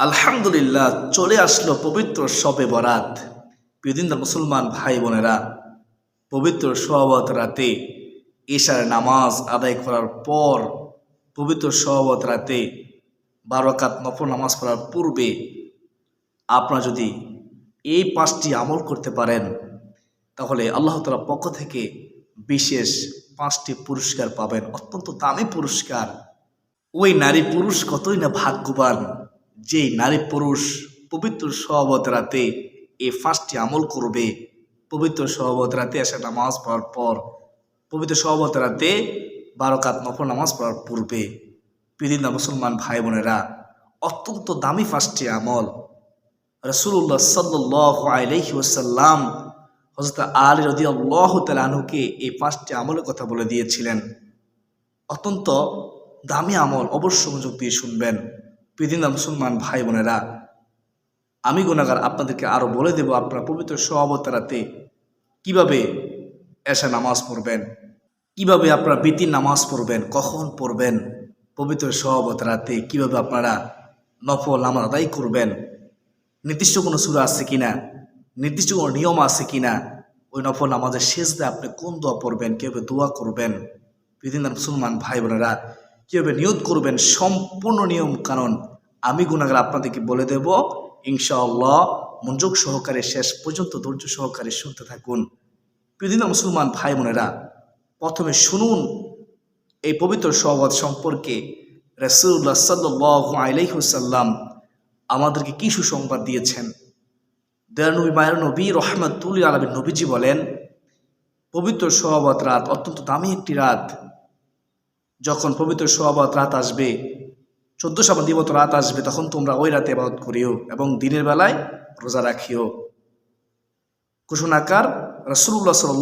আলহামদুলিল্লাহ, চলে আসলো পবিত্র শবে বরাত। বিভিন্ন মুসলমান ভাই বোনেরা, পবিত্র সোয়াবত রাতে এশার নামাজ আদায় করার পর পবিত্র সোয়াবত রাতে বারোকাত নফল নামাজ পড়ার পূর্বে আপনারা যদি এই পাঁচটি আমল করতে পারেন, তাহলে আল্লাহ তালার পক্ষ থেকে বিশেষ পাঁচটি পুরস্কার পাবেন। অত্যন্ত দামি পুরস্কার। ওই নারী পুরুষ কতই না ভাগ্যবান। যে নারী পুরুষ পবিত্র সহবত রাতে এই পাঁচটি আমল করবে, পবিত্র সহবত রাতে এসে নামাজ পড়ার পর, পবিত্র সহবত রাতে বারোকাত নফল নামাজ পড়ার পূর্বে পৃথিবীর মুসলমান ভাই বোনেরা, অত্যন্ত দামি পাঁচটি আমল। রসুল্লাহ সাল্লাহ আলহি হজরত আলী রদি আল্লাহ তালুকে এই পাঁচটি আমলের কথা বলে দিয়েছিলেন। অত্যন্ত দামি আমল অবশ্য মনোযোগ দিয়ে শুনবেন। পৃথিবীর মুসলমান ভাই বোনেরা, আমি গুণাগার আপনাদেরকে আরও বলে দেব আপনারা পবিত্র সহবতারাতে কীভাবে এসে নামাজ পড়বেন, কীভাবে আপনারা বিতির নামাজ পড়বেন, কখন পড়বেন, পবিত্র সহবতারাতে কীভাবে আপনারা নফল নামাজ আদায় করবেন, নির্দিষ্ট কোনো সুরা আছে কিনা, নির্দিষ্ট কোনো নিয়ম আছে কিনা, ওই নফল নামাজের শেষ আপনি কোন দোয়া পড়বেন, কীভাবে দোয়া করবেন? বিভিন্ন মুসলমান ভাই বোনেরা কীভাবে নিয়ত করবেন সম্পূর্ণ নিয়ম কারণ আমি গুণাগার আপনাদেরকে বলে দেব, ইনশাআল্লাহ মনোযোগ সহকারে শেষ পর্যন্ত ধৈর্য সহকারে শুনতে থাকুন। বিভিন্ন মুসলমান ভাই বোনেরা, প্রথমে শুনুন এই পবিত্র সহবত সম্পর্কে রসুল্লাহ সাল্লাহ আলাইহুসাল্লাম আমাদেরকে কী সুসংবাদ দিয়েছেন। দয়ানবী মায়ের নবী, রহমতুল আলমী নবীজি বলেন, পবিত্র সোহাবত রাত অত্যন্ত দামি একটি রাত। যখন পবিত্র সোহাবত রাত আসবে, চোদ্দ সাবান দিবত রাত আসবে, তখন তোমরা ওই রাতে আবাদত করিও এবং দিনের বেলায় রোজা রাখিও। কুশনাকার রসুল্লাহ সাল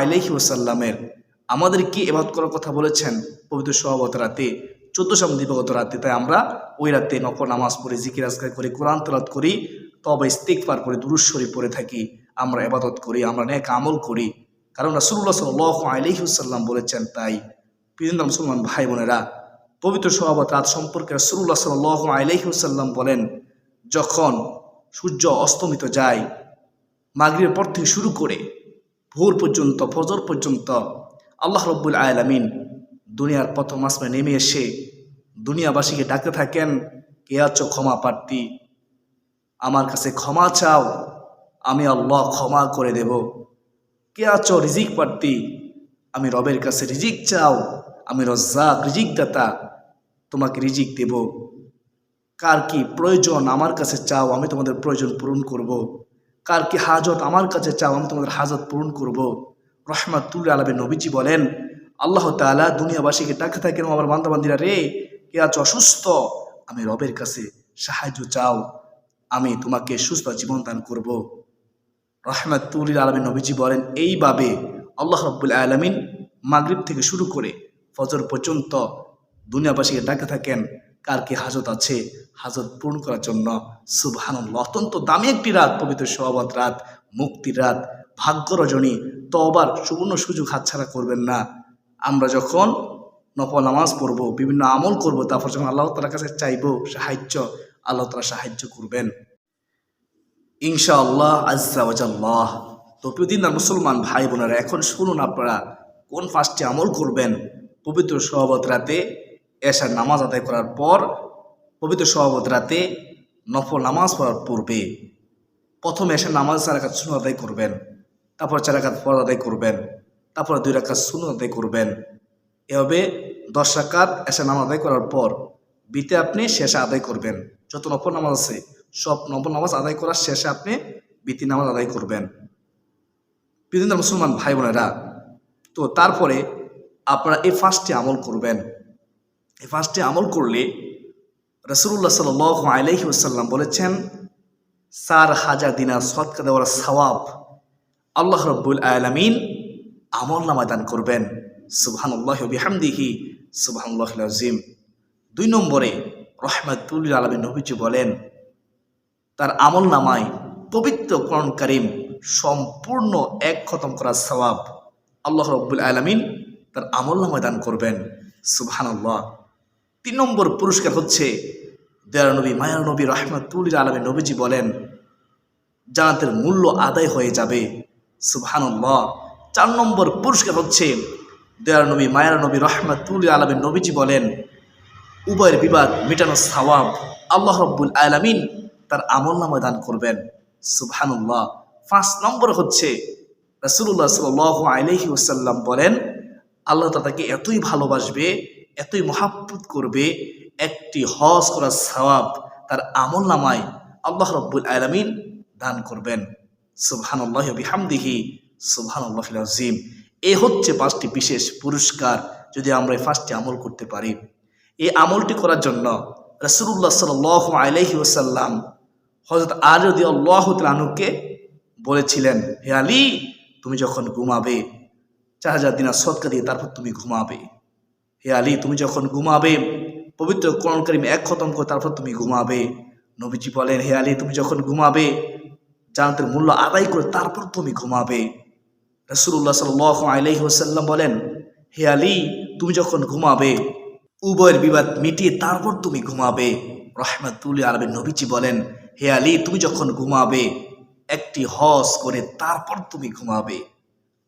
আলহি ওসাল্লামের আমাদের কি এবাদ করার কথা বলেছেন পবিত্র সোহাবত রাতে, চোদ্দ সাবান দিবগত রাতে? তাই আমরা ওই রাতে নকল নামাজ পড়ি, জিকির আজকার করি, কোরআন তলাত করি তবে ইস্তেকবার করে দুরুশ্বরী পড়ে থাকি, আমরা এবাদত করি, আমরা নেক আমল করি। কারণ রাসুল্লাহ সাল আলহিউসাল্লাম বলেছেন তাই। বিভিন্ন মুসলমান ভাই বোনেরা, পবিত্র সভাবত রাত সম্পর্কে রাসুল্লাহ সাল আলহিউসাল্লাম বলেন, যখন সূর্য অস্তমিত যায় মাগরির পর থেকে শুরু করে ভোর পর্যন্ত, ফজর পর্যন্ত আল্লাহ রব্বুল আয়ালামিন দুনিয়ার প্রথম আসমে নেমে এসে দুনিয়াবাসীকে ডাকতে থাকেন, কে আছো ক্ষমা প্রার্থী? আমার কাছে ক্ষমা চাও, আমি আল্লাহ ক্ষমা করে দেব। কে আছো রিজিক প্রার্থী? আমি রবের কাছে রিজিক চাও আমি রজ্জাক রিজিক দাতা তোমাকে রিজিক দেব কার কি প্রয়োজন আমার কাছে চাও, আমি তোমাদের প্রয়োজন পূরণ করব। কার কি হাজত আমার কাছে চাও, আমি তোমাদের হাজত পূরণ করব। রহমাতুল আলবের নবীজি বলেন, আল্লাহ তালা দুনিয়াবাসীকে ডাকতে থাকেন আমার বান্দাবান্দিরা রে, কে আছো অসুস্থ আমি রবের কাছে সাহায্য চাও, আমি তোমাকে সুস্থ জীবন দান করব রহমাতুল আলমী নবীজি বলেন, এইভাবে আল্লাহ রব্বুল আলমিন মাগরিব থেকে শুরু করে ফজর পর্যন্ত দুনিয়াবাসীকে ডাকে থাকেন, কার কি হাজত আছে, হাজত পূরণ করার জন্য। সুবহানুল্লাহ, অত্যন্ত দামি একটি রাত, পবিত্র সোহাবত রাত, মুক্তির রাত, ভাগ্য রজনী আবার সুবর্ণ সুযোগ হাতছাড়া করবেন না। আমরা যখন নফল নামাজ পড়ব, বিভিন্ন আমল করব, তারপর যখন আল্লাহ তালার কাছে চাইব সাহায্য, আল্লাহ তালা সাহায্য করবেন। ইনশাআল্লাহ আজ্লাহ তো প্রতিদিন মুসলমান ভাই বোনেরা এখন শুনুন আপনারা, কোন পাঁচটি আমল করবেন? পবিত্র সহবত রাতে এসার নামাজ আদায় করার পর পবিত্র সহবত রাতে নফল নামাজ পড়ার পূর্বে প্রথমে এসে নামাজ চার রাখাত শুনু আদায় করবেন, তারপর চার রাখাত ফর আদায় করবেন, তারপর দুই রাখাত শুনু আদায় করবেন। এভাবে দশ রাকাত এসে নামাজ আদায় করার পর বিতে আপনি শেষে আদায় করবেন। যত নফল নামাজ আছে, সব নফল নামাজ আদায় করার শেষে আপনি বিতি নামাজ আদায় করবেন। বিভিন্ন মুসলমান ভাই বোনেরা তো তারপরে আপনারা এই ফার্স্টে আমল করবেন। এই ফার্স্টে আমল করলে রসুল্লাহ সাল আলহি আসাল্লাম বলেছেন, চার হাজার দিনার সৎকা দেওয়ার সওয়াব আল্লাহ রব্বুল আলমিন আমল নামা দান করবেন। সুবহানুল্লাহ বিহামদিহি সুবহানুল্লাহ দুই নম্বরে রহমাতুল আলমী নবীজি বলেন, তার আমল নামায় পবিত্র কোরআন করিম সম্পূর্ণ এক খতম করার সবাব আল্লাহ রব্বুল আলমিন তার আমল নামায় দান করবেন। সুবহানাল্লাহ। তিন নম্বর পুরস্কার হচ্ছে দয়ার নবী মায়ার নবী রহমাতুল্লির আলমী নবীজি বলেন, জান্নাতের মূল্য আদায় হয়ে যাবে। সুবহানাল্লাহ। চার নম্বর পুরস্কার হচ্ছে দয়ার নবী মায়ার নবী রহমাতুল আলমী নবীজি বলেন, উভয়ের বিবাদ মেটানো সাওয়াব আল্লাহ রব্বুল আলমিন তার আমল নামায় দান করবেন। সুবহানুল্লাহ। পাঁচ নম্বর হচ্ছে রাসুল্লাহ সাল আলহি ওসাল্লাম বলেন আল্লাহ তাকে এতই ভালোবাসবে, এতই মহাব্বত করবে, একটি হজ করার সওয়াব তার আমল নামায় আল্লাহ রব্বুল আলমিন দান করবেন। সুবহানুল্লাহ বিহামদিহি, সুবহানুল্লাহ আজিম এ হচ্ছে পাঁচটি বিশেষ পুরস্কার যদি আমরা এই পাঁচটি আমল করতে পারি। এই আমলটি করার জন্য রসুল্লাহ সাল আলহি ওসাল্লাম হজরত আলী আল্লাহ আনুকে বলেছিলেন, হে আলী, তুমি যখন ঘুমাবে চার হাজার দিনা সৎকা দিয়ে তারপর তুমি ঘুমাবে। হে আলী, তুমি যখন ঘুমাবে, পবিত্র কোরআন করিম এক খতম করে তারপর তুমি ঘুমাবে। নবীজি বলেন, হে আলী, তুমি যখন ঘুমাবে জানতের মূল্য আদায় করে তারপর তুমি ঘুমাবে। রসুল্লাহ সাল আলহি ওসাল্লাম বলেন, হে আলী, তুমি যখন ঘুমাবে, উভয়ের বিবাদ মিটিয়ে তারপর তুমি ঘুমাবে। রহমাতুল আরবের নবীজি বলেন, হে আলী, তুমি যখন ঘুমাবে, একটি হজ করে তারপর তুমি ঘুমাবে।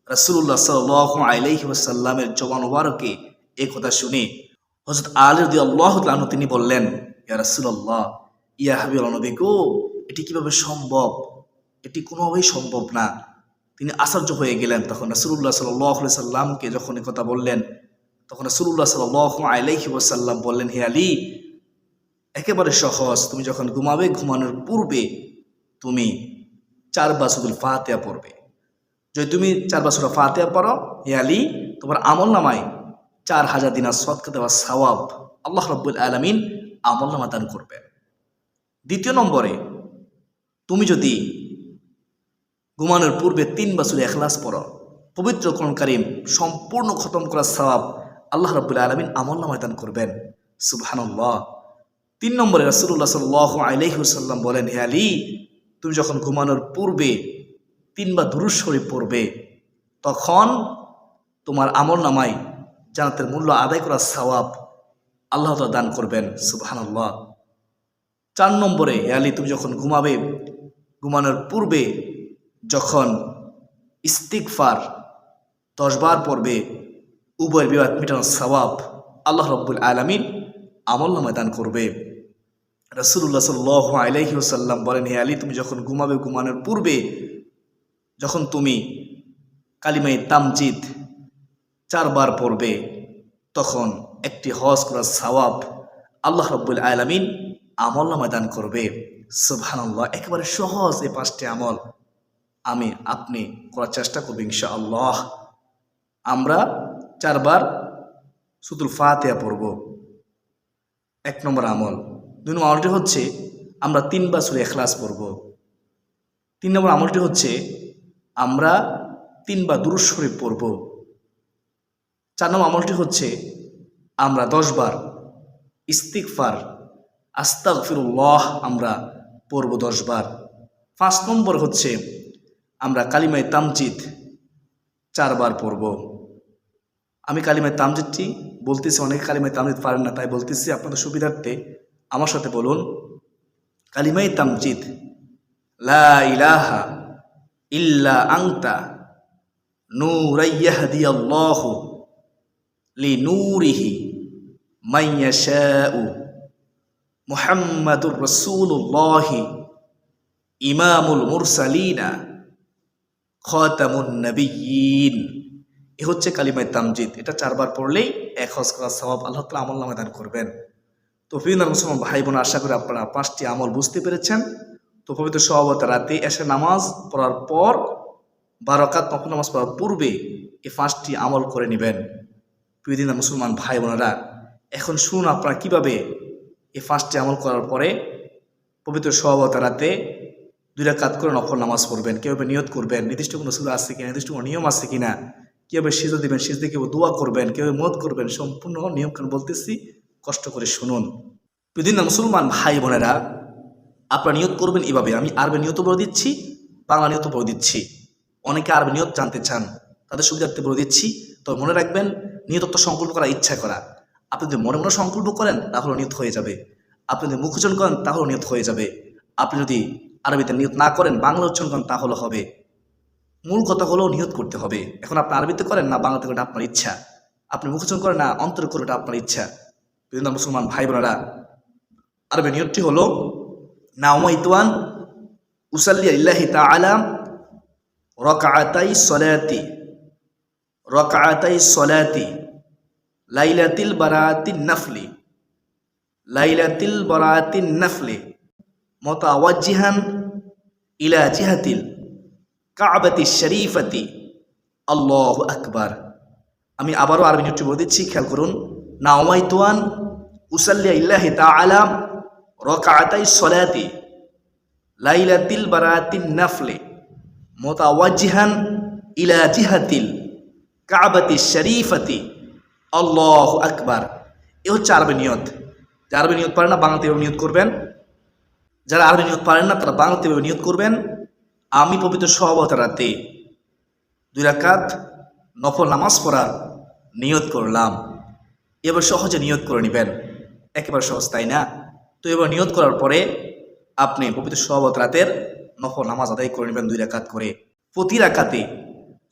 রসুল্লাহ সাল আলহি ওসাল্লামের জবান ওয়ারকে এ কথা শুনে হজরত আলী আল্লাহ তালু তিনি বললেন, ইয়া রসুল্লাহ ইয়া হাবিল নবী গো এটি কীভাবে সম্ভব? এটি কোনোভাবেই সম্ভব না। তিনি আশ্চর্য হয়ে গেলেন। তখন রসুল্লাহ সাল্লাহ সাল্লামকে যখন কথা বললেন, তখন রসুল্লাহ সাল আলাইহি ওসাল্লাম বললেন, হে আলী, একেবারে সহজ। তুমি যখন ঘুমাবে, ঘুমানোর পূর্বে তুমি চার বাসুদুল ফাতেয়া পড়বে। যদি তুমি চার বাসুরা ফাতেয়া পড়ো, হে আলী, তোমার আমল নামায় চার হাজার দিনার সৎকা দেওয়া সওয়াব আল্লাহ রব্বুল আলমিন আমল নামা দান করবেন দ্বিতীয় নম্বরে, তুমি যদি ঘুমানোর পূর্বে তিন বছর এখলাস পড়ো, পবিত্র কোরআন সম্পূর্ণ খতম করার সওয়াব আল্লাহ রব্বুল আলমিন আমল নামায় করবেন। সুবহানাল্লাহ। তিন নম্বরে রাসুল্লাহ সাল্লাহ আলহিউসাল্লাম বলেন, হে আলী, তুমি যখন ঘুমানোর পূর্বে তিনবার দুরুজ শরীফ পড়বে, তখন তোমার আমল নামায় জানাতের মূল্য আদায় করার সওয়াব আল্লাহ তাআলা দান করবেন, সুবহানাল্লাহ। চার নম্বরে আলী, তুমি যখন ঘুমাবে, ঘুমানোর পূর্বে যখন ইস্তিকফার দশবার পড়বে, উভয়ের বিবাদ মেটানোর সওয়াব আল্লাহ রব্বুল আলমিন আমল নামায় দান করবে। রসুল্লাহ সাল্লাহ আলহি সাল্লাম বলেন, হে আলী, তুমি যখন ঘুমাবে, ঘুমানোর পূর্বে যখন তুমি কালিমাই তামজিদ চারবার পড়বে, তখন একটি হজ করার সওয়াব আল্লাহ রব্বুল আলমিন আমল দান করবে। সুবহানাল্লাহ, একেবারে সহজ এই পাঁচটি আমল আমি আপনি করার চেষ্টা করব ইনশা আল্লাহ আমরা চারবার সুতুল ফাতেয়া পড়ব। এক নম্বর আমল। দুই নম্বর আমলটি হচ্ছে, আমরা তিনবার সুরে এখলাস পড়ব। তিন নম্বর আমলটি হচ্ছে আমরা তিনবার দুরুজ শরীফ পড়ব। চার নম্বর আমলটি হচ্ছে, আমরা দশবার ইস্তিকফার আস্তাগফিরুল্লাহ আমরা পড়ব দশবার পাঁচ নম্বর হচ্ছে, আমরা কালিমায় তামজিদ চারবার পড়ব। আমি কালিমায় তামজিদটি বলতেছি, অনেকে কালিমায় তামজিদ পারেন না, তাই বলতেছি আপনাদের সুবিধার্থে। আমার সাথে বলুন কালিমাই তামজিদ, লা ইলাহা ইল্লা আংতা নূরাইয়াহদিয়াল্লাহু লি নূরিহি মাইয়াশাউ মুহাম্মাদুর রাসূলুল্লাহি ইমামুল মুরসালিনা খতামুন নবিয়িন এ হচ্ছে কালিমায় তামজিদ। এটা চারবার পড়লেই এক হজ করার স্বভাব আল্লাহ তালা আমল নামে দান করবেন। তো বিভিন্ন মুসলমান ভাই বোন আশা করি আপনারা পাঁচটি আমল বুঝতে পেরেছেন। তো পবিত্র সহবত রাতে এসে নামাজ পড়ার পর বারকাত নকল নামাজ পড়ার পূর্বে এই পাঁচটি আমল করে নেবেন। প্রিয়দিন মুসলমান ভাই বোনেরা, এখন শুনুন আপনারা কীভাবে এই পাঁচটি আমল করার পরে পবিত্র সহবত রাতে দুই কাত করে নফল নামাজ পড়বেন। কীভাবে নিয়ত করবেন? নির্দিষ্ট কোনো সুরা আছে কিনা? নির্দিষ্ট কোনো নিয়ম আছে কিনা? কীভাবে সিজা দিবেন? সিজদে কীভাবে দোয়া করবেন? কীভাবে মত করবেন? সম্পূর্ণ নিয়মকানুন বলতেছি, কষ্ট করে শুনুন। প্রতিদিন মুসলমান ভাই বোনেরা আপনারা নিয়ত করবেন এভাবে। আমি আরবে নিয়ত বলে দিচ্ছি বাংলা নিয়ত বলে দিচ্ছি। অনেকে আরবে নিয়ত জানতে চান, তাদের সুবিধার্থে বলে দিচ্ছি। তবে মনে রাখবেন নিয়ত সংকল্প করা ইচ্ছা করা। আপনি যদি মনে মনে সংকল্প করেন, তাহলে নিয়ত হয়ে যাবে। আপনি যদি মুখ উচ্চারণ করেন, তাহলে নিয়ত হয়ে যাবে। আপনি যদি আরবিতে নিয়ত না করেন, বাংলা উচ্চারণ করেন, তাহলে হবে। মূল কথা হলো নিয়ত করতে হবে। এখন আপনি আরবিতে করেন না, বাংলাতে করেন আপনার ইচ্ছা। আপনি মুখ উচ্চারণ করেন না, অন্তরে করে আপনার ইচ্ছা। বিভিন্ন মুসলমান ভাই বোনেরা আরবি নিয়তটি হলো নাওমাইতুয়ান উসাল্লিয়া ইল্লাহি তাআলা রকাআতাই সলাতি রকাআতাই সলাতি লাইলাতিল বারাতিন নাফলি লাইলাতিল বারাতিন নাফলি মোতাওয়াজ্জিহান ইলা জিহাতিল কাবাতি শরীফতি আল্লাহ আকবার আমি আবারও আরবি বলে দিচ্ছি খেয়াল করুন নাওমাইতুয়ান উসাল্লিয়া ইল্লাহি তাআলা রকাআতাই সলাতি লাইলাতিল বারাতিন নাফলে মোতাওয়াজিহান ইলা জিহাতিল কাবাতি শরীফতি। আল্লাহ আকবার। এ হচ্ছে আরবি নিয়ত। যারা আরবি নিয়ত পারেন না, বাংলাতে নিয়ত করবেন। যারা আরবি নিয়ত পারেন না, তারা বাংলাতে নিয়ত করবেন। আমি পবিত্র সহবত রাতে দুই রাকাত নফল নামাজ পড়ার নিয়ত করলাম। এবার সহজে নিয়ত করে নেবেন। একেবারে সহজ, তাই না? তো এবার নিয়ত করার পরে আপনি পবিত্র সহবত রাতের নফল নামাজ আদায় করে নেবেন দুই রাকাত করে। প্রতি রাকাতে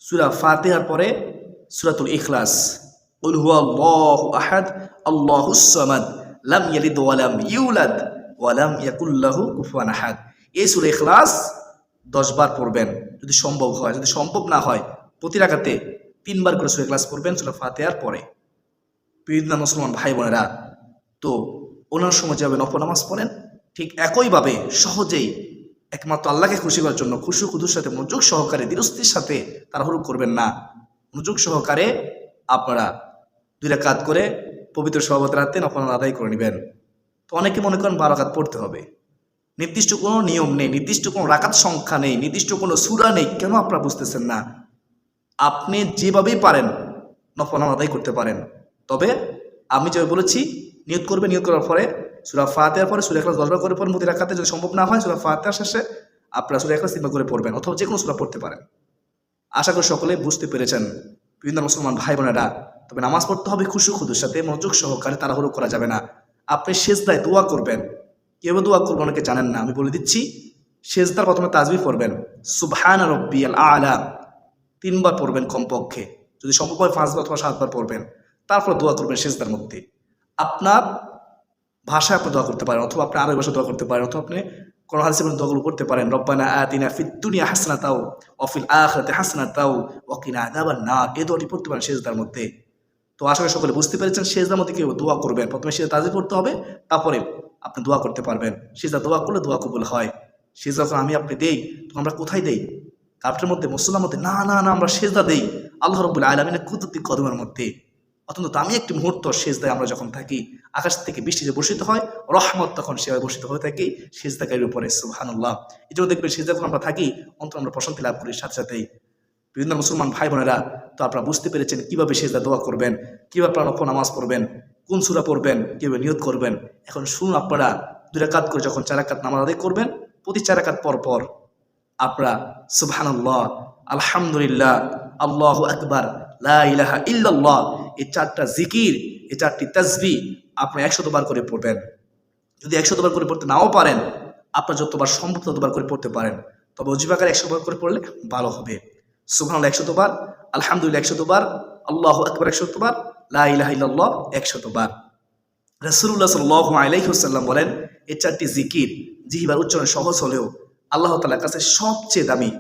সুরা ফাতেহার পরে সুরাতুল ইখলাস আল্লাহু আহাদ, আল্লাহুস সামাদ, লাম ইয়ালিদ ওয়া লাম ইউলাদ ওয়া লাম ইয়াকুল লাহু কুফুয়ান আহাদ। এই সূরা ইখলাস 10 বার পড়বেন, যদি সম্ভব হয়। যদি সম্ভব না হয়, প্রতি রাকাতে তিনবার করে সূরা ইখলাস পড়বেন সূরা ফাতিহার পরে। প্রিয় মুসলমান ভাই বোনেরা তো ওনার সময় যেভাবে নফল নামাজ পড়েন, ঠিক একইভাবে সহজেই একমাত্র আল্লাহকে খুশি করার জন্য খুশু খুদুর সাথে মনোযোগ সহকারে দৃষ্টির সাথে তাড়াহুড়ো করবেন না। মনোযোগ সহকারে আপনারা দুই রাকাত করে পবিত্র সভাপতি রাতে নফল আদায় করে নেবেন। তো অনেকে মনে করেন বারো রাকাত পড়তে হবে। নির্দিষ্ট কোনো নিয়ম নেই, নির্দিষ্ট কোনো রাকাত সংখ্যা নেই, নির্দিষ্ট কোনো সুরা নেই, কেন আপনারা বুঝতেছেন না? আপনি যেভাবেই পারেন নফল আদায় করতে পারেন। তবে আমি যেভাবে বলেছি নিয়োগ করবে, নিয়োগ করার পরে সুরা ফাতেহার পরে, সুরা এখলাস দশবার করে পড়েন মতি রাখাতে যদি সম্ভব না হয়, সুরা ফাতেহার শেষে আপনারা সুরা এখলাস তিনবার করে পড়বেন অথবা যে কোনো সুরা পড়তে পারেন। আশা করি সকলে বুঝতে পেরেছেন। বিভিন্ন মুসলমান ভাই বোনেরা তবে নামাজ পড়তে হবে খুশু খুদুর সাথে, মনোযোগ সহকারে তাড়াহুড়ো করা যাবে না। আপনি শেষদায় দোয়া করবেন। কীভাবে দোয়া করবেন অনেকে জানেন না, আমি বলে দিচ্ছি শেষদার প্রথমে তাজবি পড়বেন। সুবহান রব্বি আল। আলা তিনবার পড়বেন কমপক্ষে। যদি সম্ভব হয় পাঁচবার অথবা সাতবার পড়বেন। তারপর দোয়া করবেন শেষদার মধ্যে। আপনার ভাষায় আপনি দোয়া করতে পারেন অথবা আপনি আরবি ভাষা দোয়া করতে পারেন অথবা আপনি কোনো হাদিসে আপনি দোয়াগুলো করতে পারেন, রব্বানা আতিনা ফিদ দুনিয়া হাসনা তাও অফিল আখরাতে হাসনা তাও ওয়াকিনা আদাবার না এই দোয়াটি পড়তে পারেন শেষদার মধ্যে। তো আশা করি সকলে বুঝতে পেরেছেন শেষদার মধ্যে কেউ দোয়া করবেন। প্রথমে সেজদা তাজি করতে হবে, তারপরে আপনি দোয়া করতে পারবেন। সেজদা দোয়া করলে দোয়া কবুল হয়। সেজদা যখন আমি আপনি দেই, তখন আমরা কোথায় দেই? কাপটের মধ্যে মুসলার মধ্যে, না না না, আমরা সেজদা দেই। আল্লাহ রব্বুল আলমিনের কুদরতি কদমের মধ্যে। অত্যন্ত দামি একটি মুহূর্ত সেজদায় আমরা যখন থাকি, আকাশ থেকে বৃষ্টি যে বর্ষিত হয়, রহমত তখন সেভাবে বর্ষিত হয়ে থাকে সেজদাকারীর উপরে সুহানুল্লাহ এই জন্য দেখবেন সেজদা যখন আমরা থাকি, অন্তর আমরা প্রশান্তি লাভ করি, সাথে সাথেই বিভিন্ন মুসলমান ভাই বোনেরা তো আপনারা বুঝতে পেরেছেন কীভাবে সেজদা দোয়া করবেন, কীভাবে আপনারা নামাজ পড়বেন, কোন সুরা পড়বেন, কীভাবে নিয়োগ করবেন। এখন শুনুন আপনারা, দুই রাকাত করে যখন চার রাকাত নামাজ আদায় করবেন, প্রতি চার রাকাত পর পর আপনারা সুবহানাল্লাহ, আলহামদুলিল্লাহ, আল্লাহ আকবার, লা ইলাহা ইল্লাল্লাহ এই চারটা জিকির, এই চারটি তাজবি আপনি একশতবার করে পড়বেন। যদি একশতবার করে পড়তে নাও পারেন, আপনার যতবার সম্ভব ততবার করে পড়তে পারেন। তবে অজিবাকার একশোবার করে পড়লে ভালো হবে। সুবহানাল্লাহ একশতবার, আলহামদুলিল্লাহ একশতবার, আল্লাহ আকবর একশতবার, লা ইলাহা ইল্লাল্লাহ একশতবার। রসুল্লাহ সাল্লাহ আলাইহুসাল্লাম বলেন, এই চারটি জিকির জিহিবার উচ্চারণ সহজ হলেও আল্লাহ তালার কাছে সবচেয়ে দামি।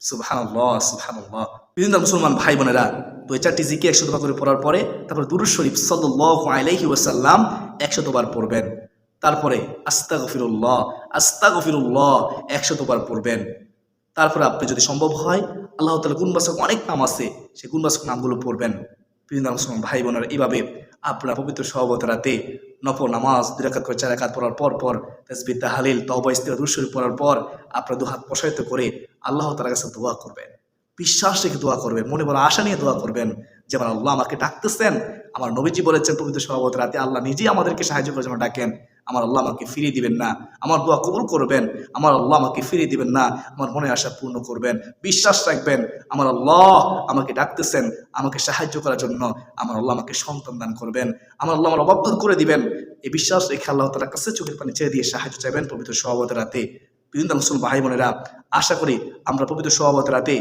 সুবহানাল্লাহ সুবহানাল্লাহ। বিভিন্ন মুসলমান ভাই বোনেরা তো এই চারটি জিকে একশো বার করে পড়ার পরে তারপরে দুরুজ শরীফ সাল্লাহ আলাইহি ওয়াসাল্লাম একশতবার পড়বেন। তারপরে আস্তা গফিরুল্লাহ আস্তা গফিরুল্লাহ একশতবার পড়বেন। তারপরে আপনি যদি সম্ভব হয়, আল্লাহ তালা গুনবাসক অনেক নাম আছে, সেই গুনবাসক নামগুলো পড়বেন। বিভিন্ন মুসলমান ভাই বোনেরা এইভাবে আপনার পবিত্র সহবত রাতে নফল নামাজ, দুই রাকাত করে চার রাকাত পড়ার পর পর তসবিদ তাহালিল তবা ইস্তিরা দুশরী পড়ার পর আপনারা দুহাত প্রসারিত করে আল্লাহ তালার কাছে দোয়া করবেন। বিশ্বাস রেখে দোয়া করবেন, মনে বড় আশা নিয়ে দোয়া করবেন যে আমার আল্লাহ আমাকে ডাকতেছেন, আমার নবীজি বলেছেন পবিত্র সহবত রাতে আল্লাহ নিজেই আমাদেরকে সাহায্য করে যেন ডাকেন, আমার আল্লাহ আমাকে ফিরিয়ে দিবেন না, আমার দোয়া কবুল করবেন, আমার আল্লাহ আমাকে ফিরিয়ে দিবেন না, আমার মনে আশা পূর্ণ করবেন, বিশ্বাস রাখবেন, আমার আল্লাহ আমাকে ডাকতেছেন, আমাকে সাহায্য করার জন্য আমার আল্লাহ আমাকে সন্তান দান করবেন, আমার আল্লাহ আমার অভাব করে দিবেন, এই বিশ্বাস রেখে আল্লাহ তালার কাছে চোখের পানি ছেড়ে দিয়ে সাহায্য চাইবেন পবিত্র সহবত রাতে। বিভিন্ন মুসলিম ভাই বোনেরা, আশা করি আমরা পবিত্র সহবত রাতে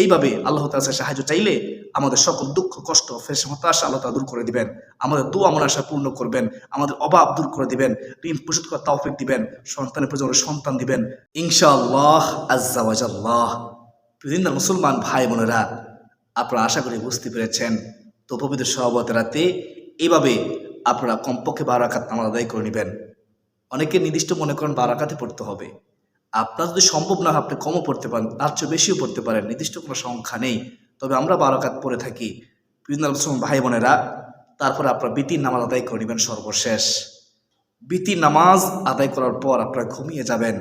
এইভাবে আল্লাহ তাআলার কাছে সাহায্য চাইলে আমাদের সকল দুঃখ, কষ্ট ফেস হতাশা আল্লাহ দূর করে দিবেন। আমাদের দু মন আশা পূর্ণ করবেন। আমাদের অভাব দূর করে দিবেন। ঋণ পরিশোধ করার তৌফিক দিবেন। সন্তানের প্রয়োজন সন্তান দিবেন। ইনশাআল্লাহ আজ্জাওয়াজাল্লাহ বিভিন্ন মুসলমান ভাই বোনেরা, আপনারা আশা করি বুঝতে পেরেছেন। তো পবিত্র সহবত রাতে এইভাবে আপনারা কমপক্ষে বারাকাত নামাজ আদায় করে নেবেন। অনেকে নির্দিষ্ট মনে করেন বারাকাতে পড়তে হবে। আপনার যদি সম্ভব না হয় আপনি কমও পড়তে পারেন, তার চেয়ে বেশিও পড়তে পারেন, নির্দিষ্ট কোনো সংখ্যা নেই। তবে আমরা বারো আকাত পড়ে থাকি। বিভিন্ন মুসলমান ভাই বোনেরা, তারপরে আপনার বিতির নামাজ আদায় করে নেবেন সর্বশেষ। বিতির নামাজ আদায় করার পর আপনারা ঘুমিয়ে যাবেন।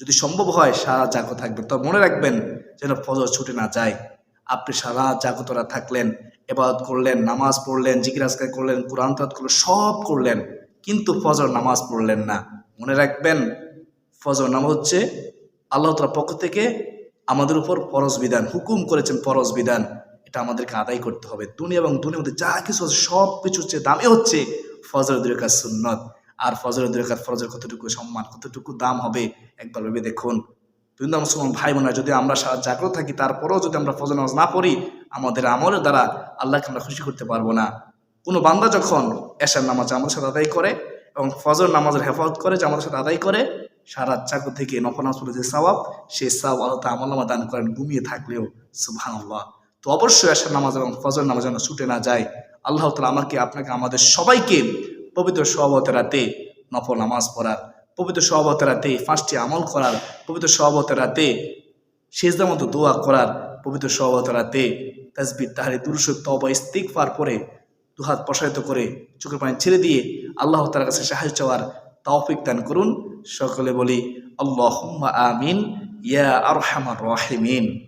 যদি সম্ভব হয় সারা জাগ্রত থাকবেন। তবে মনে রাখবেন যেন ফজর ছুটে না যায়। আপনি সারা জাগ্রতরা থাকলেন এবাদত করলেন, নামাজ পড়লেন জিজ্ঞাসা করলেন, কোরআন তালাত করলেন, সব করলেন, কিন্তু ফজর নামাজ পড়লেন না। মনে রাখবেন ফজর নামাজ হচ্ছে আল্লাহ তালার পক্ষ থেকে আমাদের উপর ফরজ বিধান, হুকুম করেছেন ফরজ বিধান। এটা আমাদেরকে আদায় করতে হবে। দুনিয়া এবং দুনিয়ার মধ্যে যা কিছু আছে, সব কিছু হচ্ছে দামে হচ্ছে ফজর দুরেকার সুন্নত। আর ফজর দুরেকার ফরজের কতটুকু সম্মান, কতটুকু দাম হবে, একবার ভেবে দেখুন। বিভিন্ন মুসলমান ভাই বোনা যদি আমরা জাগ্রত থাকি, তারপরেও যদি আমরা ফজর নামাজ না পড়ি, আমাদের আমলের দ্বারা আল্লাহকে আমরা খুশি করতে পারব না। কোনো বান্দা যখন এশার নামাজ আমাদের সাথে আদায় করে এবং ফজর নামাজের হেফাজত করে যে আমাদের সাথে আদায় করে সারা জাগ্রত থেকে নামাজ যে সওয়াব সেই সওয়াব আল্লাহ তা আমল নামা দান করেন, ঘুমিয়ে থাকলেও, সুবহানাল্লাহ। তো অবশ্যই আসার নামাজ এবং ফজর নামাজ যেন ছুটে না যায়, আল্লাহ তালা আমাকে, আপনাকে, আমাদের সবাইকে পবিত্র সহবত রাতে নফল নামাজ পড়ার, পবিত্র সহবতের রাতে পাঁচটি আমল করার, পবিত্র সহবত রাতে শেষদার মতো দোয়া করার, পবিত্র সহবত রাতে তাজবির তাহারে দুরুসুর তবা ইস্তিক পার করে দুহাত প্রসারিত করে চোখের পানি ছেড়ে দিয়ে আল্লাহ তার কাছে সাহায্য চাওয়ার তৌফিক দান করুন। সকলে বলি আল্লাহ আমিন ইয়া আর রাহিমিন।